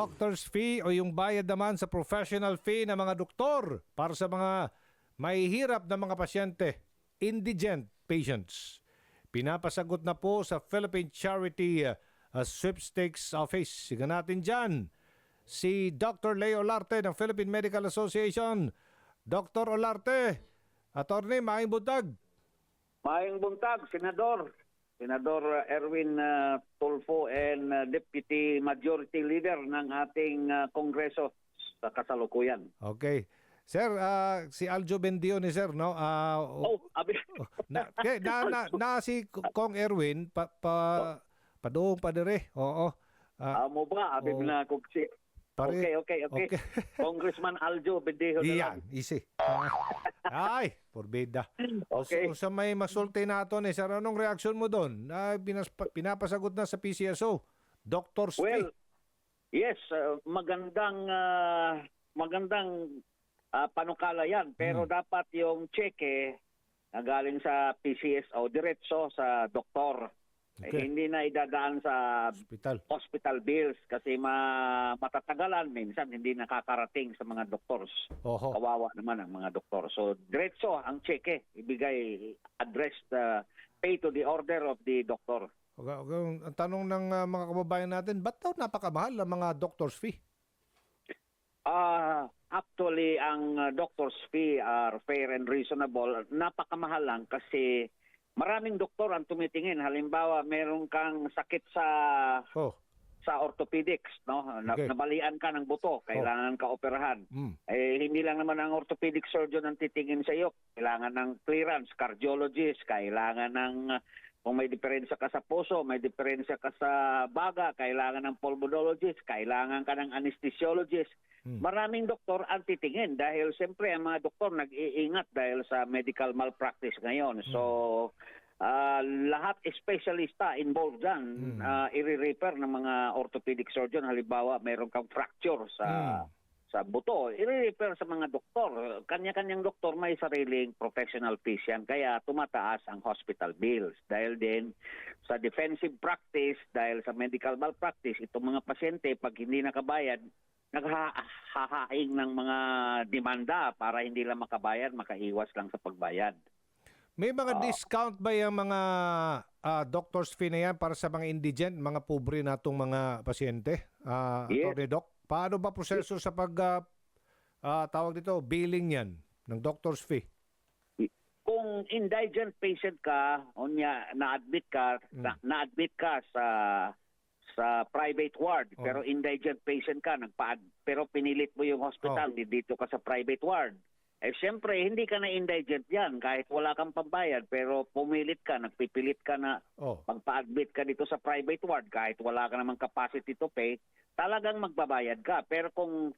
doctor's fee o yung bayad naman sa professional fee ng mga doktor para sa mga mahihirap na mga pasyente, indigent patients. Pinapasagot na po sa Philippine Charity uh, uh, Sweepstakes Office. Sige natin dyan. Si Dr. Leo Olarte ng Philippine Medical Association. Dr. Olarte, attorney, maing butag. Maayong buntag, Senador. Senador uh, Erwin uh, Tulfo and uh, Deputy Majority Leader ng ating uh, Kongreso sa kasalukuyan. Okay. Sir, ah, si Aljo Bendio ni sir, no? Ah, Oh, abi. na, kaya na, na, na si Kong Erwin pa pa padoong padere. Oo. Ah, Amo ba? Abi Oo. na kung si... Pare- okay, okay, okay, okay. Congressman Aljo Bendejo na iyan, easy. Ah, Ay, porbida. Okay. O, sa may masulti nato ni sir, anong reaksyon mo doon? Ah, pinas, pinapasagot na sa PCSO. Doctor's Well, fee. yes, uh, magandang uh, magandang uh, panukala yan. Pero Hmm. dapat yung cheque na galing sa PCSO diretso sa doktor. Eh, Okay. hindi na idadaan sa Hospital. hospital bills kasi ma matatagalan minsan hindi nakakarating sa mga doctors. Oho. Kawawa naman ang mga doktor. So diretso ang cheque ibigay addressed uh, pay to the order of the doctor. Okay, okay. Ang tanong ng ah, mga kababayan natin, ba't daw napakamahal ang mga doctor's fee? Ah, actually ang uh, doctor's fee are fair and reasonable. Napakamahal lang kasi maraming doktor ang tumitingin. Halimbawa, meron kang sakit sa Oh. sa orthopedics, no? Na, Okay. Nabalian ka ng buto, kailangan ka operahan. Mm. Eh hindi lang naman ang orthopedic surgeon ang titingin sa iyo. Kailangan ng clearance, cardiologist, kailangan ng uh, kung may diferensya ka sa puso, may diferensya ka sa baga, kailangan ng pulmonologist, kailangan ka ng anesthesiologist. Hmm. Maraming doktor ang titingin dahil siyempre ang mga doktor nag-iingat dahil sa medical malpractice ngayon. So, ah, lahat espesyalista involved dyan, Hmm. ah, i-refer ng mga orthopedic surgeon. Halimbawa, mayroon kang fracture sa Hmm. Sa buto, i-refer sa mga doktor. Kanya-kanyang doktor may sariling professional fees yan. Kaya tumataas ang hospital bills. Dahil din sa defensive practice, dahil sa medical malpractice, itong mga pasyente, pag hindi nakabayad, naghahaing ng mga demanda para hindi lang makabayad, makaiwas lang sa pagbayad. May mga discount ba yung mga ah, doctor's fee na yan para sa mga indigent, mga pobre natong mga pasyente? Ah, Yes. Doc, paano ba proseso sa pag ah, ah, tawag dito, billing yan ng doctor's fee? kung indigent patient ka, o niya, na-admit ka, na, na-admit ka sa sa private ward, Oh. pero indigent patient ka, nagpa pero pinilit mo yung hospital, Oh. di dito ka sa private ward. Eh siyempre, hindi ka na indigent yan kahit wala kang pambayad, pero pumilit ka, nagpipilit ka na Oh. pagpa-admit ka dito sa private ward kahit wala ka namang capacity to pay, talagang magbabayad ka. Pero kung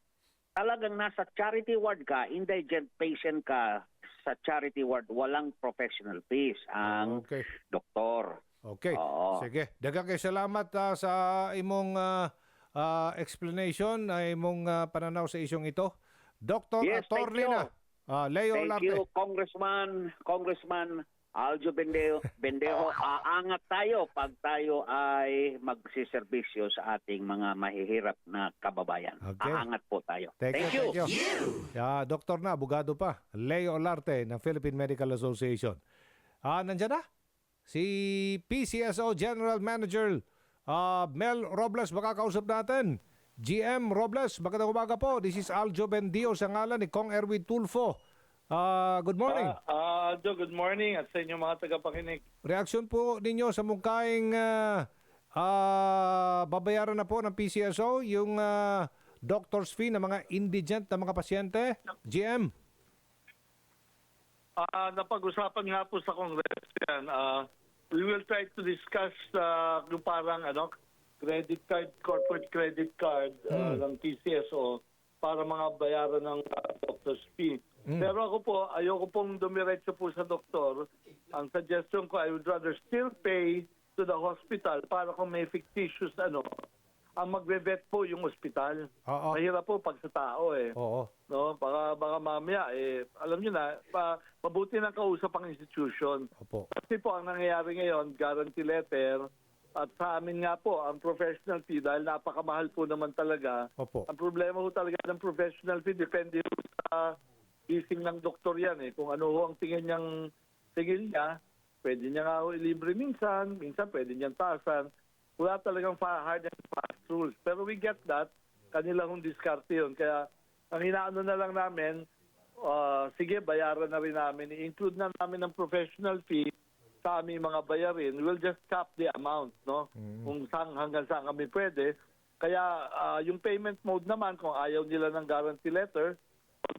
talagang nasa charity ward ka, indigent patient ka sa charity ward, walang professional fees ang Okay. doktor. Okay. Oo. Sige. Daghang kay salamat ah, sa imong ah, ah, explanation, ay imong ah, pananaw sa isyong ito. Dr. Yes, thank You. ah, Leo Thank Olarte. you, Congressman, Congressman Aljo Bendejo. Bendejo, aangat tayo pag tayo ay magsiservisyo sa ating mga mahihirap na kababayan. Okay. Aangat po tayo. Thank, you, thank you. Yeah, doktor na, abogado pa. Leo Olarte ng Philippine Medical Association. Ah, nandiyan na? Si PCSO General Manager ah, Mel Robles, makakausap natin. GM Robles, magandang umaga po. This is Aljo Bendio sa ngalan ni Kong Erwin Tulfo. Ah, good morning. Ah, Joe, good morning at sa inyong mga tagapakinig. Reaksyon po ninyo sa mungkaing ah, ah, babayaran na po ng PCSO yung ah, doctor's fee ng mga indigent na mga pasyente. GM. Ah, napag-usapan nga po sa Congress yan. Ah, we will try to discuss ah, yung parang ano, credit card, corporate credit card ah, ng PCSO para mga bayaran ng ah, doctor's fee. Pero ako po, ayoko pong dumiretso po sa doktor. Ang suggestion ko, I would rather still pay to the hospital para kung may fictitious ano, ang magbe-vet po yung hospital. Oo. Mahirap po pag sa tao eh. Oo. No, baka baka mamaya eh alam niyo na, pa, mabuti nang kausap ang institution. Opo. Kasi po ang nangyayari ngayon, guarantee letter, At sa amin nga po, ang professional fee, dahil napakamahal po naman talaga, Opo. ang problema ho talaga ng professional fee, depende ho sa ising ng doktor yan eh. Kung ano ho ang tingin niyang tingin niya, pwede niya nga ho ilibre minsan, minsan pwede niyang taasan. Wala talagang hard and fast rules. Pero we get that, kanila hong diskarte yun. Kaya ang inaano na lang namin, ah, sige, bayaran na rin namin. I-include na namin ng professional fee sa aming mga bayarin. We'll just cap the amount, no? Kung saan, hanggang saan kami pwede. Kaya ah, yung payment mode naman, kung ayaw nila ng guarantee letter,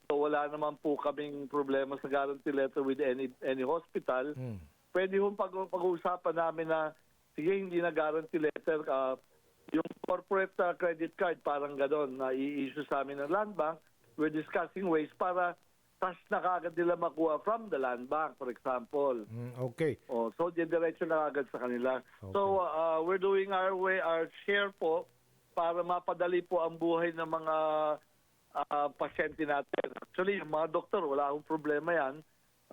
so wala naman po kaming problema sa guarantee letter with any any hospital. Mm. Pwede hong pag, pag-uusapan namin na sige, hindi na guarantee letter, ah, yung corporate ah, credit card, parang gano'n, na i-issue sa amin ng land bank. We're discussing ways para cash na kagad nila makuha from the land bank, for example. Mm, okay. Oh, so diretso na agad sa kanila. Okay. So uh, we're doing our way our share po para mapadali po ang buhay ng mga uh, pasyente natin. Actually, yung mga doktor wala akong problema 'yan.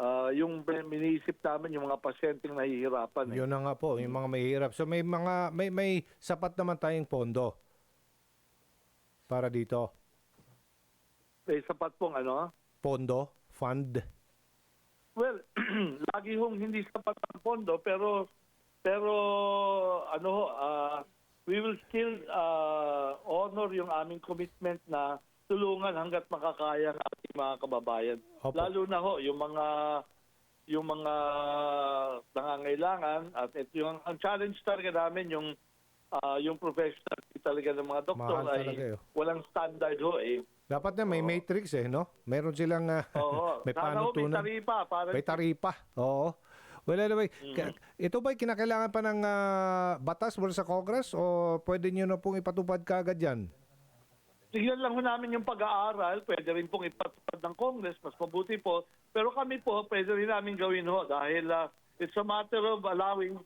Uh, yung miniisip namin yung mga pasyenteng nahihirapan. Eh. Yun na nga po, yung mga mahihirap. So may mga may may sapat naman tayong pondo para dito. May sapat pong ano. Pondo, fund. Well, lagi hong hindi sapat ang pondo pero pero ano ah, we will still ah, honor yung aming commitment na tulungan hangga't makakaya ng ating mga kababayan. Opo. Lalo na ho yung mga yung mga nangangailangan at ito yung ang challenge talaga namin yung ah, yung professional talaga ng mga doktor Mahal ay talaga eh. walang standard ho eh. Dapat na may matrix eh, no? Meron silang ah, Oo. may Sana ho may panutunan. taripa para May taripa. Oo. Well, anyway, Mm-hmm. ka- ito ba kinakailangan pa ng ah, batas mula sa Congress o pwede nyo na pong ipatupad kaagad yan? Tignan lang ho namin yung pag-aaral. Pwede rin pong ipatupad ng Congress. Mas mabuti po. Pero kami po, pwede rin namin gawin ho. Dahil ah, it's a matter of allowing...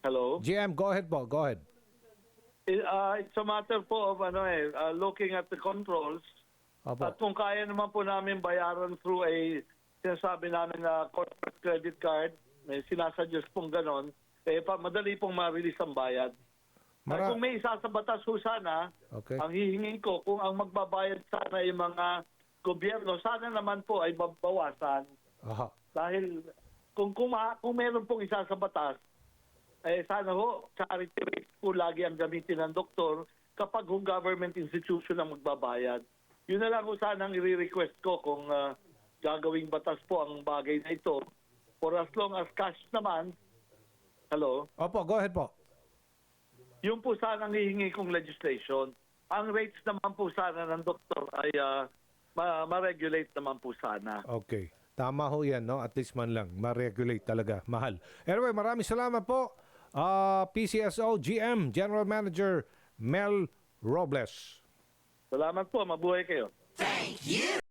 Hello? GM, go ahead po. Go ahead. Ah, it's a matter po of ano eh, ah, looking at the controls. Opo. At kung kaya naman po namin bayaran through a sinasabi namin na corporate credit card, may sinasuggest pong ganon, eh, pa, madali pong ma-release ang bayad. At Mara- kung may isa sa batas ho sana, Okay. ang hihingin ko, kung ang magbabayad sana yung mga gobyerno, sana naman po ay babawasan. Aha. Dahil kung, kung, kung meron pong isa sa batas, eh sana ho, charity rate po lagi ang gamitin ng doktor kapag kung government institution ang magbabayad. Yun na lang ho sana ang i-request ko kung ah, gagawing batas po ang bagay na ito. For as long as cash naman, hello? Opo, go ahead po. Yung po sana ang hihingi kong legislation. Ang rates naman po sana ng doktor ay ah, ma- ma-regulate naman po sana. Okay. Tama ho yan, no? At least man lang. Ma-regulate talaga. Mahal. Anyway, maraming salamat po. Ah, PCSO GM, General Manager Mel Robles. Salamat po. Mabuhay kayo. Thank you.